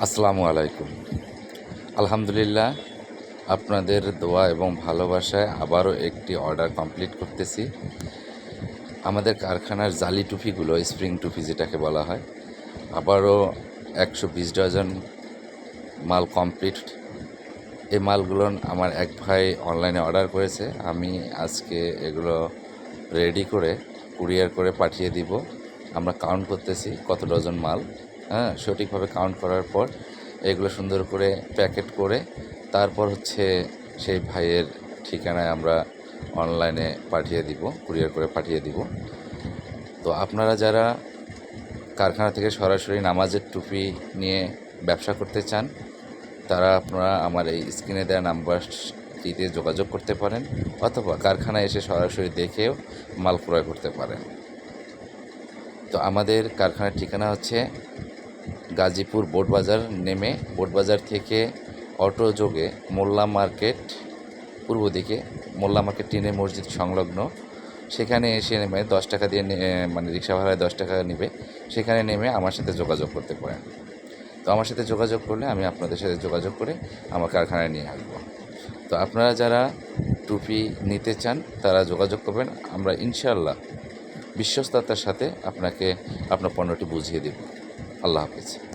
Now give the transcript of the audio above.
আসসালামু আলাইকুম। আলহামদুলিল্লাহ, আপনাদের দোয়া এবং ভালোবাসায় আবারও একটি অর্ডার কমপ্লিট করতেছি। আমাদের কারখানার জালি টুপিগুলো, স্প্রিং টুপি যেটাকে বলা হয়, আবারও একশো বিশ ডজন মাল কমপ্লিট। এই মালগুলো আমার এক ভাই অনলাইনে অর্ডার করেছে, আমি আজকে এগুলো রেডি করে কুরিয়ার করে পাঠিয়ে দিব। আমরা কাউন্ট করতেছি কত ডজন মাল। হ্যাঁ সঠিকভাবে কাউন্ট করার পর এগুলো সুন্দর করে প্যাকেট করে তারপর হচ্ছে সেই ভাইয়ের ঠিকানায় আমরা অনলাইনে পাঠিয়ে দিব কুরিয়ার করে পাঠিয়ে দিব। তো আপনারা যারা কারখানা থেকে সরাসরি নামাজের টুপি নিয়ে ব্যবসা করতে চান, তারা আপনারা আমার এই স্ক্রিনে দেওয়া নাম্বারটিতে যোগাযোগ করতে পারেন অথবা কারখানায় এসে সরাসরি দেখেও মাল ক্রয় করতে পারেন। তো আমাদের কারখানার ঠিকানা হচ্ছে গাজীপুর বোটবাজার নেমে বোটবাজার থেকে অটো যোগে মোল্লা মার্কেট পূর্ব দিকে মোল্লা মার্কেট টিনে মসজিদ সংলগ্ন। সেখানে এসে নেমে দশ টাকা দিয়ে মানে রিক্সা ভাড়ায় দশ টাকা নেবে। সেখানে নেমে আমার সাথে যোগাযোগ করতে পারেন। তো আমার সাথে যোগাযোগ করলে আমি আপনাদের সাথে যোগাযোগ করে আমার কারখানায় নিয়ে আসব। তো আপনারা যারা টুপি নিতে চান, তারা যোগাযোগ করবেন। আমরা ইনশাল্লাহ বিশ্বস্ততার সাথে আপনাকে আপনার পণ্যটি বুঝিয়ে দেব। আল্লাহ হাফিজ।